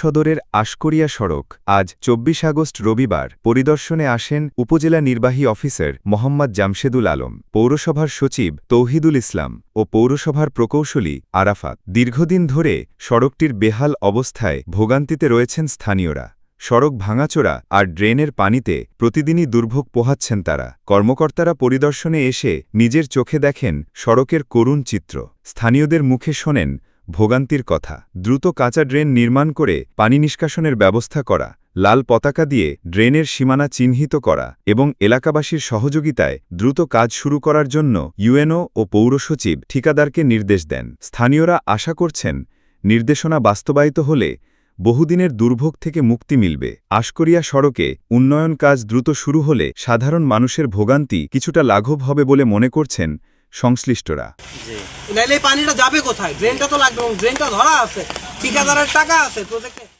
সদরের আশকরিয়া সড়ক আজ চব্বিশ আগস্ট রবিবার পরিদর্শনে আসেন উপজেলা নির্বাহী অফিসার মোহাম্মদ জামশেদুল আলম, পৌরসভার সচিব তৌহিদুল ইসলাম ও পৌরসভার প্রকৌশলী আরাফাত। দীর্ঘদিন ধরে সড়কটির বেহাল অবস্থায় ভোগান্তিতে রয়েছেন স্থানীয়রা। সড়ক ভাঙাচোরা আর ড্রেনের পানিতে প্রতিদিনই দুর্ভোগ পোহাচ্ছেন তারা। কর্মকর্তারা পরিদর্শনে এসে নিজের চোখে দেখেন সড়কের করুণ চিত্র। স্থানীয়দের মুখে শোনেন ভোগান্তির কথা। দ্রুত কাঁচা ড্রেন নির্মাণ করে পানি নিষ্কাশনের ব্যবস্থা করা, লাল পতাকা দিয়ে ড্রেনের সীমানা চিহ্নিত করা এবং এলাকাবাসীর সহযোগিতায় দ্রুত কাজ শুরু করার জন্য ইউএনও ও পৌরসচিব ঠিকাদারকে নির্দেশ দেন। স্থানীয়রা আশা করছেন, নির্দেশনা বাস্তবায়িত হলে বহুদিনের দুর্ভোগ থেকে মুক্তি মিলবে। আশকরিয়া সড়কে উন্নয়ন কাজ দ্রুত শুরু হলে সাধারণ মানুষের ভোগান্তি কিছুটা লাঘব হবে বলে মনে করছেন সংশ্লিষ্টরা। নাইলে পানিটা যাবে কোথায়? ড্রেনটা তো লাগবে ড্রেনটা ধরা আছে। ঠিকাদারের টাকা আছে। প্রজেক্টে